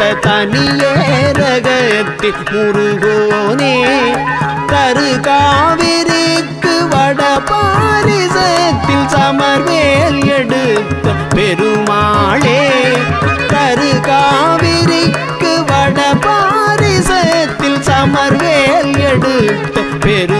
தனியே ரகத்தில் முருகோனே கரு காவிரிக்கு வட பாரிசத்தில் சமர்வேல் எடுத்த பெருமாளே கரு காவிரிக்கு வட பாரிசத்தில் சமர்வேல் எடுத்த பெரு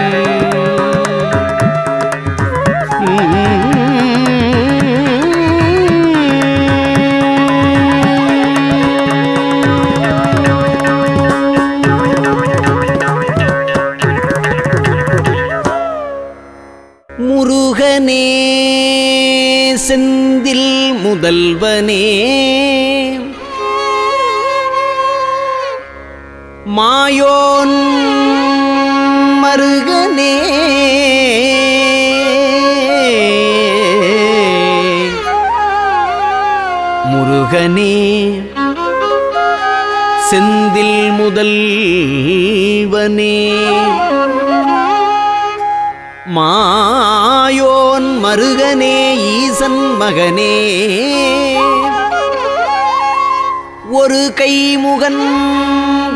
மாயோன் மருகனே. முருகனே செந்தில் முதல்வனே. மாயோன் மருகனே ஈசன் மகனே. ஒரு கைமுகன்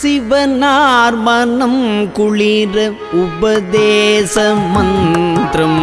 சிவனார் மனம் குளிர உபதேச மந்திரம்.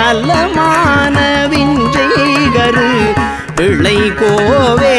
நலமான விஞ்சைகரு இளை கோவே.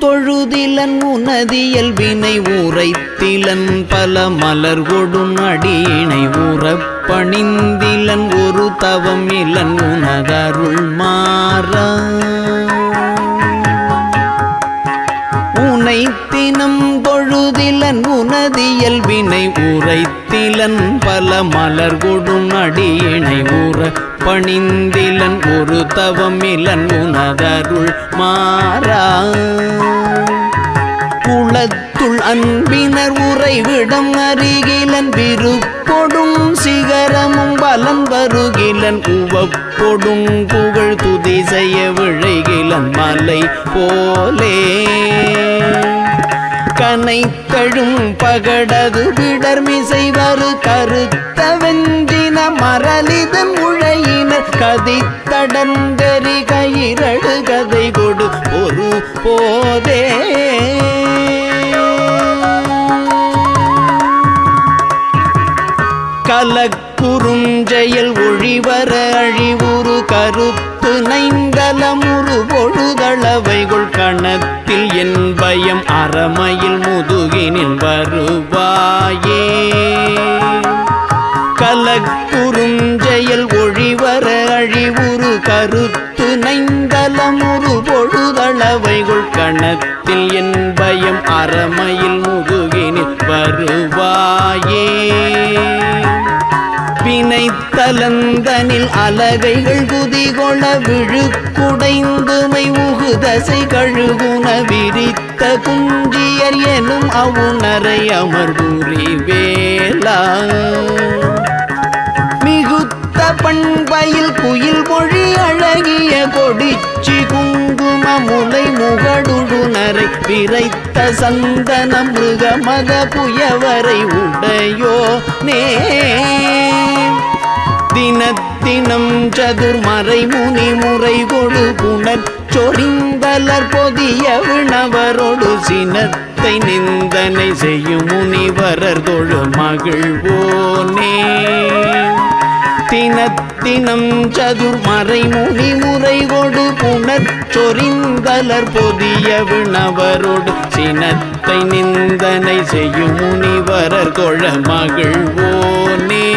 தொழுதிலன் உனதியல் வினை உரைத்திலன் பல மலர் கொடும் அடியினை ஊறப்பணிந்திலன் ஒரு தவம் இலன் உனதருள் மாற. உனைத்தினம் தினம் தொழுதிலன் உனதியல் வினை உரைத்திலன் பல மலர் கொடும் அடியினை ஊற பணிந்திலன் ஒரு தவமிலன் உனதருள் மாறா. குளத்துள் அன்பினர் உறைவிடம் அருகிலன் விருப்பொடும் சிகரமும் பலம் வருகிலன் உவப்பொடும் புகழ் துதி செய்ய விழைகிலன் மலை போலே. கனை தழும் பகடது விடர்மிசை வரு கருத்த வெஞ்சின மரலிதன் உழையினர் கதித்தடங்கரி கயிரழு கதை கொடு ஒரு போதே. கலக்குறுஞ்செயல் ஒழிவர அழிவுறு கருத்து நைந்தலமுறு பொழுதளவு பயம் அறமையில் முதுகினில் வருவாயே கலக்குறுஞ்செயல் ஒழிவர அழிவுறு கருத்து நைந்தலமுறு பொழுதளவைகள் கணத்தில் என் பயம் அறமையில் முதுகினில் வருவாயே வினை தலந்தனில் அலகைகள் குதிகொள விழுக்குடைந்துமை உகுதசை கழுகுண விரித்த குஞ்சியர் எனும் அவுணரை அமர்புரி வேளா மிகுத்த பண்பையில் குயில் மொழி அழகிய கொடிச்சி குங்கும முலை முகடுடுனரை விரைத்த சந்தன மிருக மத புயவரை உடையோ நே. தினத்தினம் சதுர்மறை முனி முறை கொடு புனர் சொரிந்தலர் பொதிய விணவரோடு சினத்தை நிந்தனை செய்யும் முனிவரர் தொழு மகிழ்வோனே. தினத்தினம் சதுர்மறை முனி முறை கொடு புனர் சொரிந்தலர் பொதிய விணவரோடு சினத்தை நிந்தனை செய்யும் முனிவரர் கொழ மகிழ்வோனே.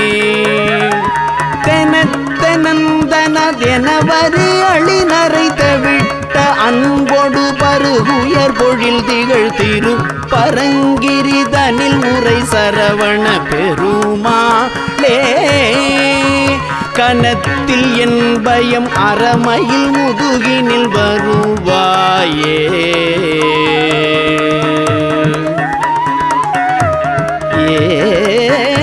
அன்பொடு பருகுயர் பொழில் திகழ் திரு பரங்கிரிதனில் உரை சரவண பெருமாளே கனத்தில் என் பயம் அறமையில் முதுகினில் வருவாயே. ஏ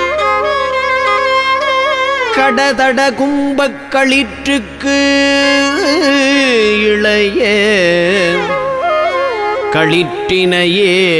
கடதட கும்பக்களிற்றுக்கு இளைய. களிற்றினையே.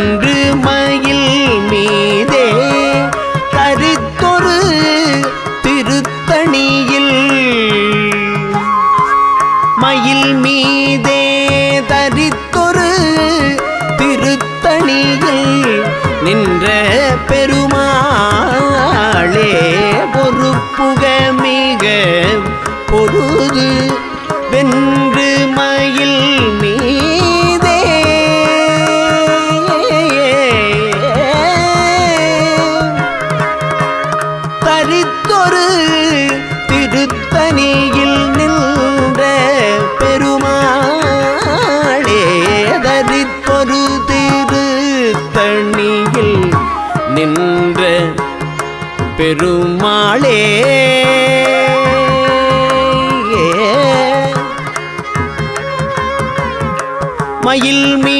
திருத்தணியில் நின்ற பெருமாளே. மயில் மீ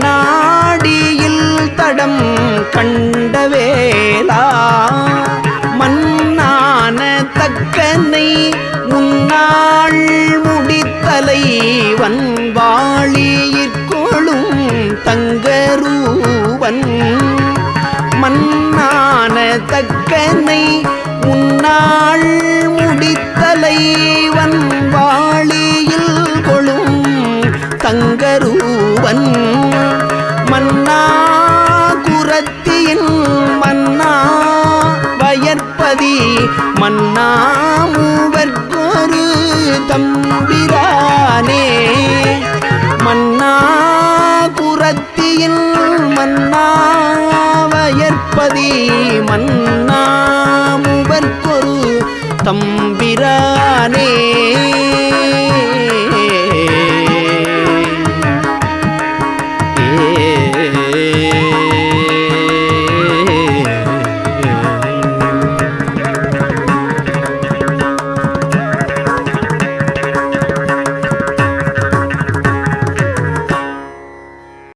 தடம் கண்டவேலா மன்னான தக்கனை முன்னாள் முடித்தலை வன்வாளியிற்கொழும் தங்கரூவன். மன்னான தக்கனை முன்னாள் முடித்தலை வன்வாளியில் கொழும் தங்கரூவன். மன்னா மன்னா